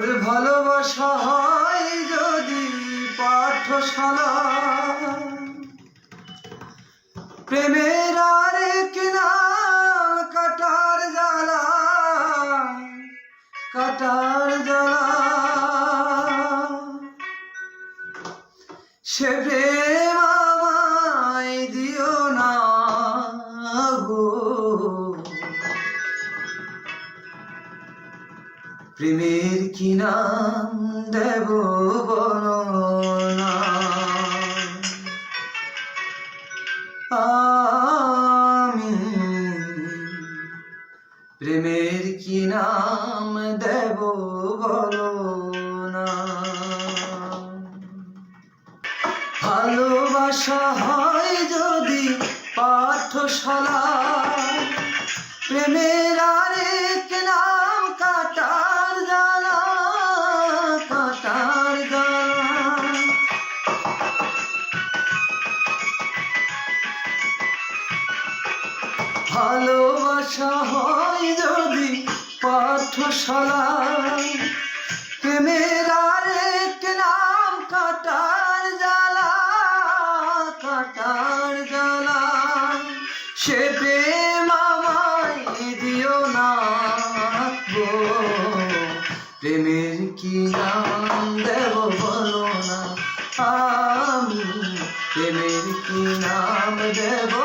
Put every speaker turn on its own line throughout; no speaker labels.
ওরে ভালোবাসা হয় যদি পাঠশালা। প্রেমের আরে কিনা কাটার জ্বালা কাটার জ্বালা। সে প্রেম আমায় দিও না গো। প্রেমের কি নাম দেব বলো না আমি প্রেমের কি নাম দেব বলো না ভালোবাসা হয় যদি পাঠশালা প্রেমের ভালোবাসা হয় যদি পাঠশালা প্রেমের আরেক নাম কাটার জ্বালা কাটার জ্বালা। সে প্রেম আমায় দিও না গো। প্রেমের কি নাম দেব বলো না আমি? প্রেমের কি নাম দেব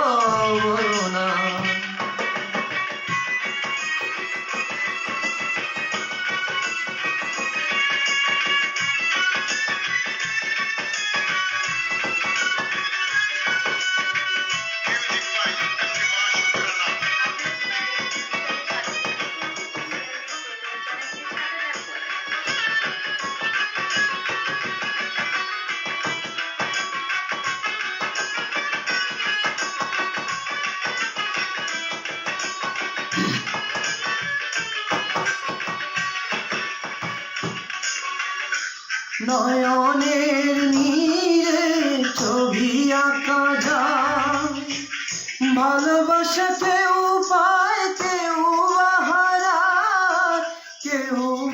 নয়নের নীরে ছবি আঁকা যায়। ভালোবাসা কেউ পায় কেউ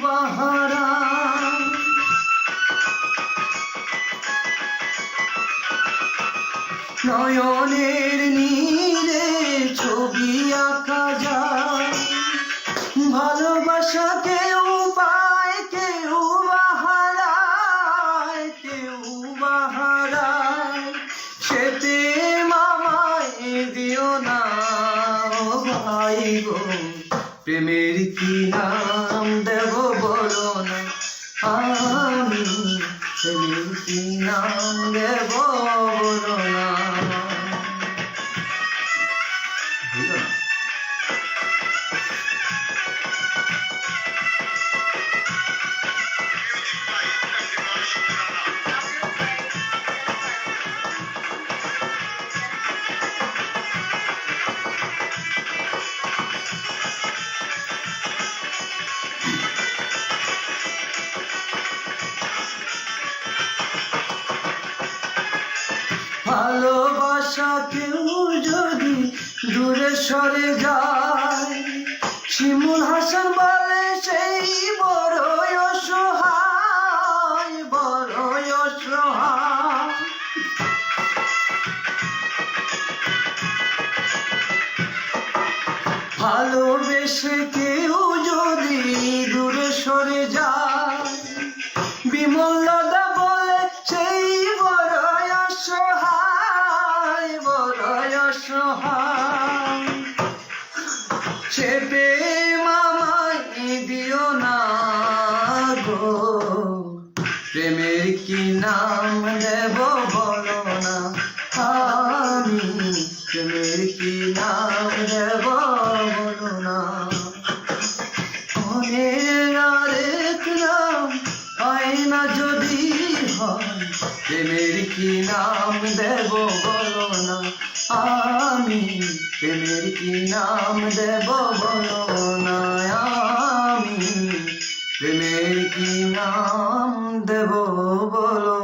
বাহারা। নয়নের নীরে ছবি আঁকা যায়। ভালোবাসা কেউ পায়, কেউ বাহারায় কেউ বাহারায় সেতে মামায় দিও না ভাই গো। প্রেমের কি নাম দেব বলো না, আমি প্রেমের কি নাম দেব বলো না। ভালোবাসা কেউ যদি দূরে সরে যায়, শিমুল হাসান বলে সেই বড়ই অসহায় বড়ই অসহায়। ভালোবেসে কেউ যদি দূরে সরে যায়, বিমল অসহায়। সে প্রেম দিও না গো। প্রেমের কি নাম দেব বলো না আমি? প্রেমের কি নাম দেব বলো না? মনের আরেক নাম হয় না যদি হয়, প্রেমের কি নাম দেব বলো প্রেমের কি নাম দেব বলো না আমি কি নাম দেব বলো